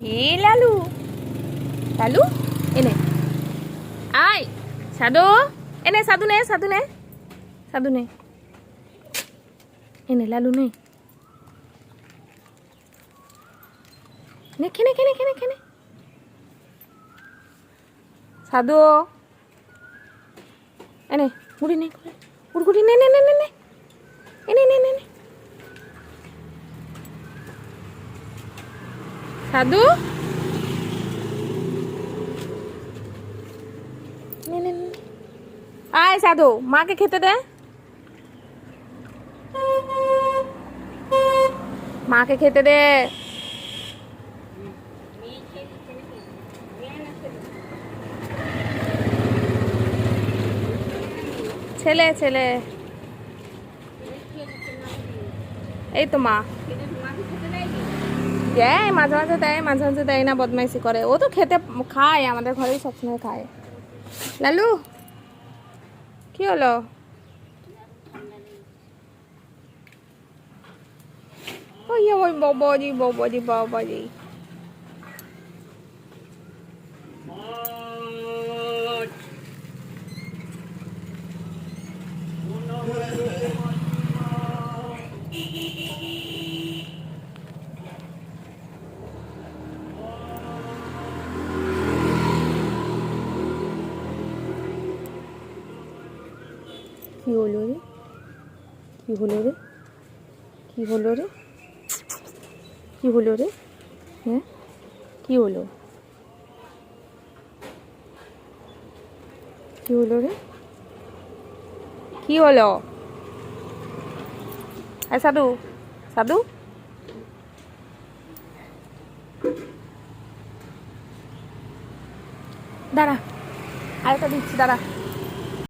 এ লালু। লালু, এনে। আয়, সাধু। এনে, সাধু নে সাধু নে। সাধু লালু নে। নে, খেনে খেনে খেনে খেনে। সাধু। এনে গুড়ি নে গুড়ি গুড়ি নে নে নে নে নে এনে নে নে নে সাধু? আয় সাধু মাকে খেতে দে। মাকে খেতে দে। ছেলে ছেলে। এই তো মা। দেয়, মাঝে মাঝে দেয়, মাঝে মাঝে দেয় না, বদমাইশি করে। ও তো খেতে খায়, আমাদের ঘরেই সবসময় খায়। লালু, কি হলো? ওই ওই বাবাজি বাবাজি বাবাজি কি হলো রে? কি হলো রে? কি হলো রে? কি হলো রে? হ্যাঁ? কি হলো? কি হলো রে? কি হলো? এই সাধু সাধু? দাঁড়া, আরেকটা দিচ্ছি, দাঁড়া।